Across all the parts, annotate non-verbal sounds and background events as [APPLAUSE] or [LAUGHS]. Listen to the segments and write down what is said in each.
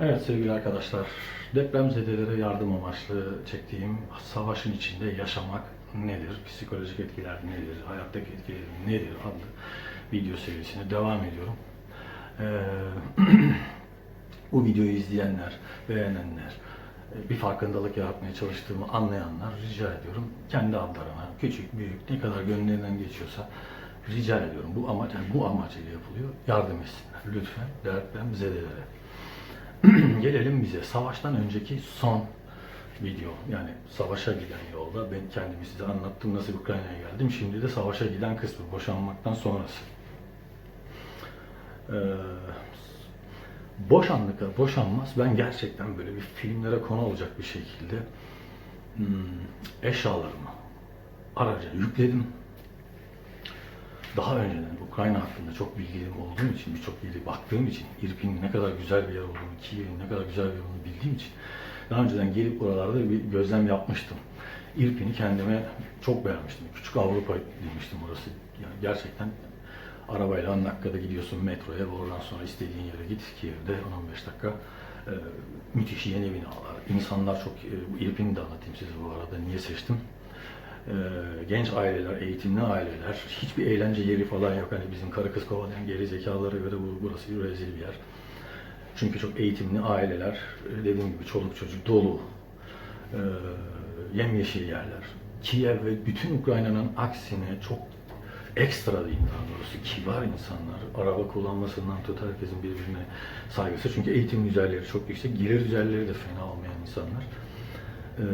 Evet sevgili arkadaşlar, depremzedelere yardım amaçlı çektiğim savaşın içinde yaşamak nedir, psikolojik etkiler nedir, hayattaki etkileri nedir? Adlı video serisine devam ediyorum. Ee, [CLEARS THROAT] bu videoyu izleyenler, beğenenler, bir farkındalık yaratmaya çalıştığımı anlayanlar rica ediyorum. Kendi adlarına küçük büyük ne kadar gönüllerinden geçiyorsa rica ediyorum. Bu amaç yani bu amaç ile yapılıyor. Yardım etsinler. Lütfen depremzedelere. [CLEARS THROAT] Gelelim bize. Savaştan önceki son video. Yani savaşa giden yolda ben kendimi size anlattım nasıl Ukrayna'ya geldim. Şimdi de savaşa giden kısmı boşanmaktan sonrası. Ee, boşandık boşanmaz ben gerçekten böyle bir filmlere konu olacak bir şekilde hmm, eşyalarımı araca yükledim. Daha önceden Ukrayna hakkında çok bilgili olduğum için, birçok yere baktığım için, İrpin'in ne kadar güzel bir yer olduğunu, Kiev'in ne kadar güzel bir yer olduğunu bildiğim için daha önceden gelip oralarda bir gözlem yapmıştım. İrpin'i kendime çok beğenmiştim. Küçük Avrupa demiştim orası. Yani gerçekten arabayla 10 dakikada gidiyorsun metroya oradan sonra istediğin yere git. Kiev'de 10-15 dakika. Ee, müthiş yeni binalar. İnsanlar çok, e, İrpin'i de anlatayım size bu arada. Niye seçtim? Ee, genç aileler, eğitimli aileler, hiçbir eğlence yeri falan yok. Hani bizim karı kız kovalayan geri zekalara göre bu, burası bir rezil bir yer. Çünkü çok eğitimli aileler, dediğim gibi çoluk çocuk dolu, ee, yemyeşil yerler. Kiev ve bütün Ukrayna'nın aksine çok ekstra diyeyim daha doğrusu kibar insanlar. Araba kullanmasından tut herkesin birbirine saygısı. Çünkü eğitim düzeyleri çok yüksek, gelir düzeyleri de fena olmayan insanlar. Ee,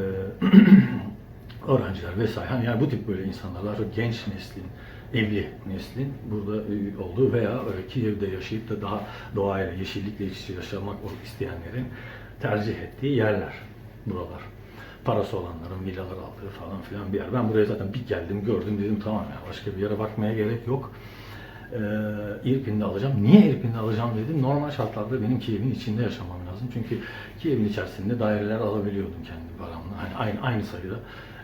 [CLEARS THROAT] öğrenciler vesaire. Hani yani bu tip böyle insanlar genç neslin, evli neslin burada e, olduğu veya Kiev'de yaşayıp da daha doğayla, yeşillikle iç içe yaşamak isteyenlerin tercih ettiği yerler buralar. Parası olanların villalar aldığı falan filan bir yer. Ben buraya zaten bir geldim, gördüm dedim tamam ya başka bir yere bakmaya gerek yok. Ee, İrpin'de alacağım. Niye İrpin'de alacağım dedim. Normal şartlarda benim Kiev'in içinde yaşamam lazım. Çünkü Kiev'in içerisinde daireler alabiliyordum kendi paramla. Hani aynı aynı sayıda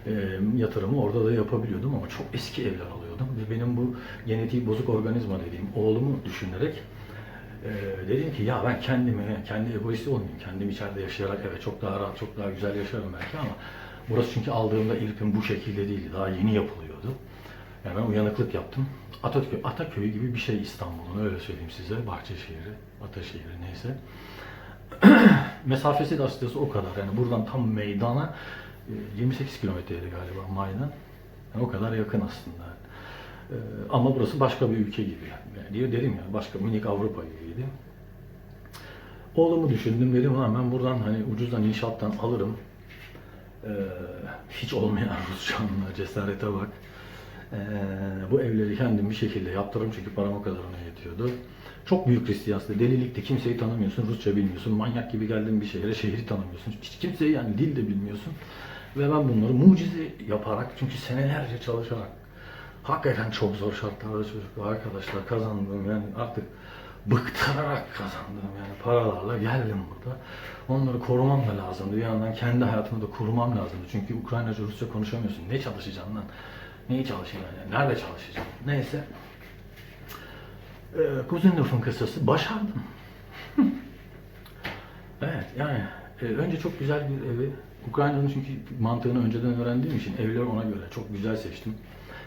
e, yatırımı orada da yapabiliyordum ama çok eski evler alıyordum. Ve benim bu genetiği bozuk organizma dediğim oğlumu düşünerek e, dedim ki ya ben kendimi, kendi egoist olmayayım. Kendim içeride yaşayarak evet çok daha rahat, çok daha güzel yaşarım belki ama burası çünkü aldığımda İrpin bu şekilde değildi. Daha yeni yapılıyordu. Yani ben uyanıklık yaptım. Ataköy, Ataköy gibi bir şey İstanbul'un öyle söyleyeyim size. Bahçeşehir'i, Ataşehir'i neyse. [CLEARS THROAT] Mesafesi de açıkçası o kadar. Yani buradan tam meydana e, 28 kilometreydi galiba Maydan. Yani o kadar yakın aslında. E, Ama burası başka bir ülke gibi. Yani diyor dedim ya başka minik Avrupa gibiydi. Oğlumu düşündüm dedim ulan ben buradan hani ucuzdan inşaattan alırım. E, hiç olmayan [LAUGHS] Rusçamla cesarete bak. Ee, bu evleri kendim bir şekilde yaptırırım çünkü param o kadar ona yetiyordu. Çok büyük risk aslında. Delilikte kimseyi tanımıyorsun, Rusça bilmiyorsun. Manyak gibi geldin bir şehre, şehri tanımıyorsun. Hiç kimseyi yani dil de bilmiyorsun. Ve ben bunları mucize yaparak çünkü senelerce çalışarak hakikaten çok zor şartlarda çocuklar, arkadaşlar kazandığım yani artık bıktırarak kazandığım yani paralarla geldim burada. Onları korumam da lazımdı. Bir yandan kendi hayatımı da kurmam lazımdı. Çünkü Ukraynaca, Rusça konuşamıyorsun. Ne çalışacaksın lan? Neyi çalışacaksın yani? Nerede çalışacaksın? Neyse. Ee, Kuzinlof'un kısası başardım. [LAUGHS] evet yani e, önce çok güzel bir evi Ukrayna'nın çünkü mantığını önceden öğrendiğim için evleri ona göre çok güzel seçtim.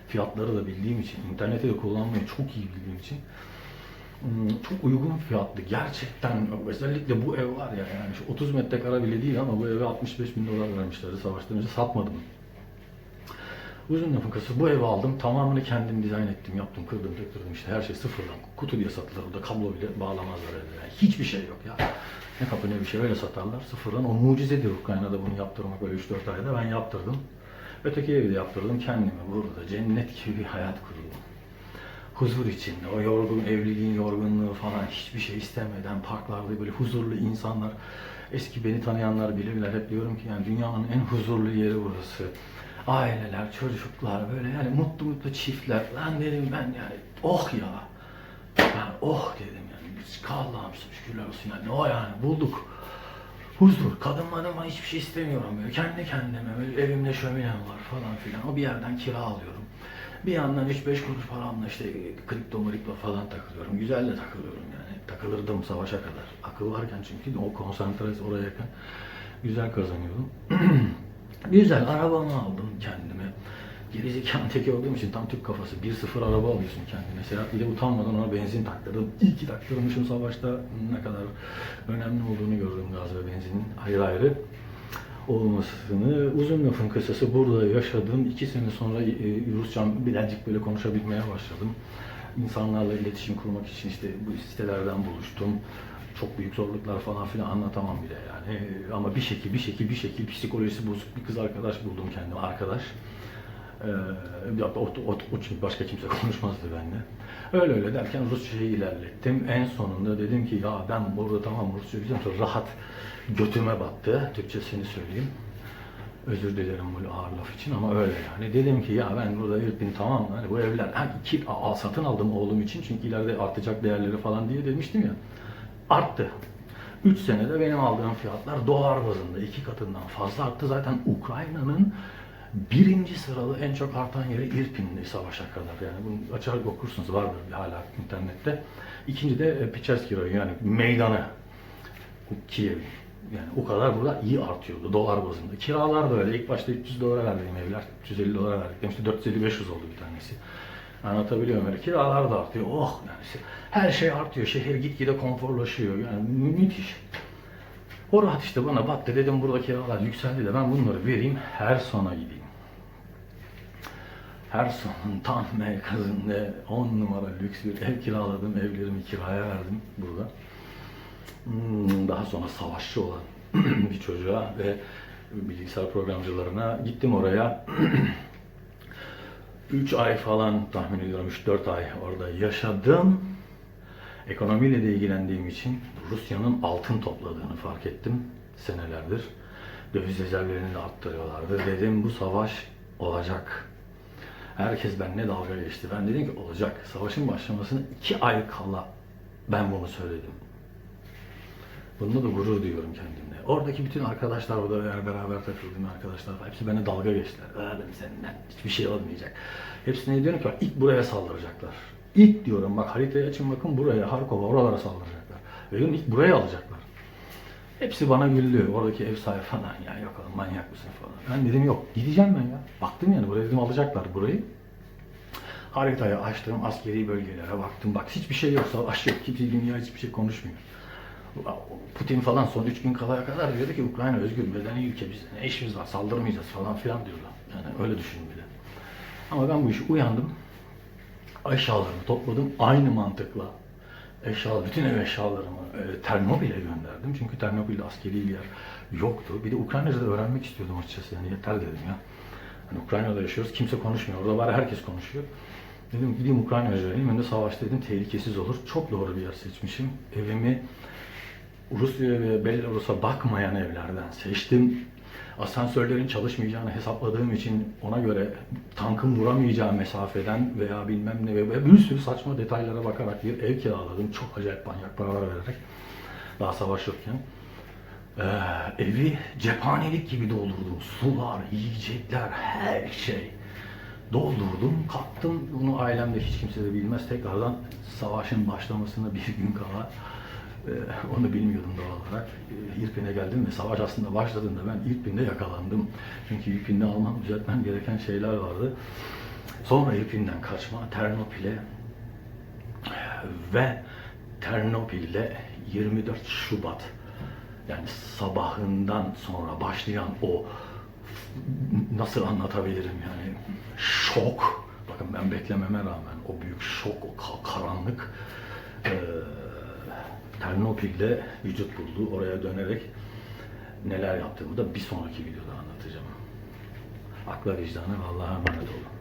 Fiyatları da bildiğim için, interneti de kullanmayı çok iyi bildiğim için hmm, çok uygun fiyatlı. Gerçekten özellikle bu ev var ya yani şu 30 metrekare bile değil ama bu eve 65 bin dolar vermişlerdi savaştan önce satmadım. Uzun lafın kısası bu evi aldım. Tamamını kendim dizayn ettim, yaptım, kırdım, döktürdüm işte her şey sıfırdan. Kutu diye satılır. Orada kablo bile bağlamazlar evde. Yani hiçbir şey yok ya. Ne kapı ne bir şey öyle satarlar sıfırdan. O mucizedir Ukrayna'da bunu yaptırmak böyle 3-4 ayda. Ben yaptırdım. Öteki evi de yaptırdım. Kendime burada cennet gibi bir hayat kurdum. Huzur içinde, o yorgun evliliğin yorgunluğu falan hiçbir şey istemeden parklarda böyle huzurlu insanlar. Eski beni tanıyanlar bilirler. Hep diyorum ki yani dünyanın en huzurlu yeri burası aileler, çocuklar böyle yani mutlu mutlu çiftler. Lan dedim ben yani oh ya. Ben oh dedim yani. Biz Allah'ım şükürler olsun yani. O yani bulduk. Huzur. Kadın madama hiçbir şey istemiyorum böyle. Kendi kendime böyle evimde şöminem var falan filan. O bir yerden kira alıyorum. Bir yandan 3-5 kuruş paramla işte kripto mripto falan takılıyorum. Güzel de takılıyorum yani. Takılırdım savaşa kadar. Akıl varken çünkü o konsantrasyon oraya yakın. Güzel kazanıyordum. [CLEARS THROAT] Güzel arabamı aldım kendime. Gerizekalı teki olduğum için tam Türk kafası. 1-0 araba alıyorsun kendine. Serhat bir de utanmadan ona benzin taktırdım. İyi ki taktırmışım savaşta ne kadar önemli olduğunu gördüm gaz ve benzinin ayrı ayrı olmasını. Uzun lafın kısası burada yaşadım. İki sene sonra e, Rusçam birazcık böyle konuşabilmeye başladım. İnsanlarla iletişim kurmak için işte bu sitelerden buluştum. Çok büyük zorluklar falan filan anlatamam bile yani. Ama bir şekil, bir şekil, bir şekil psikolojisi bozuk bir kız arkadaş buldum kendime, arkadaş. Ee, o, o, o çünkü başka kimse [LAUGHS] konuşmazdı benimle. Öyle öyle derken Rusçayı ilerlettim. En sonunda dedim ki ya ben burada tamam Rusça biliyorum rahat götüme battı. Türkçesini söyleyeyim. Özür dilerim bu ağır laf için ama öyle yani. Dedim ki ya ben burada Irpin tamam? Hani bu evler ha, iki, a, satın aldım oğlum için çünkü ileride artacak değerleri falan diye demiştim ya. Arttı. 3 senede benim aldığım fiyatlar dolar bazında iki katından fazla arttı. Zaten Ukrayna'nın birinci sıralı en çok artan yeri Irpin'di savaşa kadar. Yani bunu açar okursunuz vardır bir hala internette. İkinci de e, Pecherski rayonu yani meydanı. Kiev. Yani o kadar burada iyi artıyordu dolar bazında. Kiralar da öyle. İlk başta 300 dolara verdiğim evler. 350 dolara verdik. Demişti 450-500 oldu bir tanesi. Anlatabiliyor muyum? Kiralar da artıyor. Oh yani işte her şey artıyor. Şehir gitgide konforlaşıyor. Yani mü- müthiş. O rahat işte bana battı. Dedim burada kiralar yükseldi de ben bunları vereyim. Her sona gideyim. Her sonun tam merkezinde 10 numara lüks bir ev kiraladım. Evlerimi kiraya verdim burada. Hmm, Daha sonra savaşçı olan [CLEARS THROAT] bir çocuğa ve bilgisayar programcılarına gittim oraya. [CLEARS THROAT] 3 ay falan tahmin ediyorum 3-4 ay orada yaşadım. Ekonomiyle de ilgilendiğim için Rusya'nın altın topladığını fark ettim senelerdir. Döviz rezervlerini de arttırıyorlardı. Dedim bu savaş olacak. Herkes benimle dalga geçti. Ben dedim ki olacak. Savaşın başlamasına 2 ay kala ben bunu söyledim. Bunda da gurur duyuyorum kendimle. Oradaki bütün arkadaşlar, orada eğer beraber takıldığım arkadaşlar. Hepsi beni dalga geçtiler. Aa ben senden hiçbir şey olmayacak. Hepsine diyorum ki bak ilk buraya saldıracaklar. İlk diyorum bak haritayı açın bakın buraya, Harkov'a, oralara saldıracaklar. Ve diyorum ilk buraya alacaklar. Hepsi bana güldü. Oradaki ev sahibi falan ya yok oğlum manyak mısın falan. Ben dedim yok gideceğim ben ya. Baktım yani buraya dedim alacaklar burayı. Haritayı açtım, askeri bölgelere baktım. Bak hiçbir şey yok, savaş yok. Kimse dünya hiçbir şey konuşmuyor. Putin falan son 3 gün kalaya kadar diyordu ki Ukrayna özgür medeni ülke biz ne işimiz var saldırmayacağız falan filan diyordu. Yani öyle düşünün bile. Ama ben bu işi uyandım. Eşyalarımı topladım aynı mantıkla. Eşya, bütün ev eşyalarımı e, Ternopil'e gönderdim. Çünkü Ternopil'de askeri bir yer yoktu. Bir de Ukraynaca'da öğrenmek istiyordum açıkçası. Yani yeter dedim ya. Hani Ukrayna'da yaşıyoruz. Kimse konuşmuyor. Orada var herkes konuşuyor. Dedim gideyim Ukrayna'ya öğreneyim. Ben de savaşta dedim tehlikesiz olur. Çok doğru bir yer seçmişim. Evimi Rusya ve Belarus'a bakmayan evlerden seçtim. Asansörlerin çalışmayacağını hesapladığım için ona göre tankın vuramayacağı mesafeden veya bilmem ne ve bir sürü saçma detaylara bakarak bir ev kiraladım. Çok acayip manyak paralar vererek. Daha savaş yokken. Ee, evi cephanelik gibi doldurdum. Sular, yiyecekler, her şey. Doldurdum, kalktım. Bunu ailemde hiç kimse de bilmez. Tekrardan savaşın başlamasına bir gün kala ee, onu bilmiyordum doğal olarak. Ee, İrpin'e geldim ve savaş aslında başladığında ben İrpin'de yakalandım. Çünkü İrpin'de almam, düzeltmem gereken şeyler vardı. Sonra İrpin'den kaçma, Ternopil'e ve Ternopil'de 24 Şubat yani sabahından sonra başlayan o nasıl anlatabilirim yani şok bakın ben beklememe rağmen o büyük şok o ka- karanlık eee Ternopil'de vücut buldu. Oraya dönerek neler yaptığımı da bir sonraki videoda anlatacağım. Akla vicdana Allah'a emanet olun.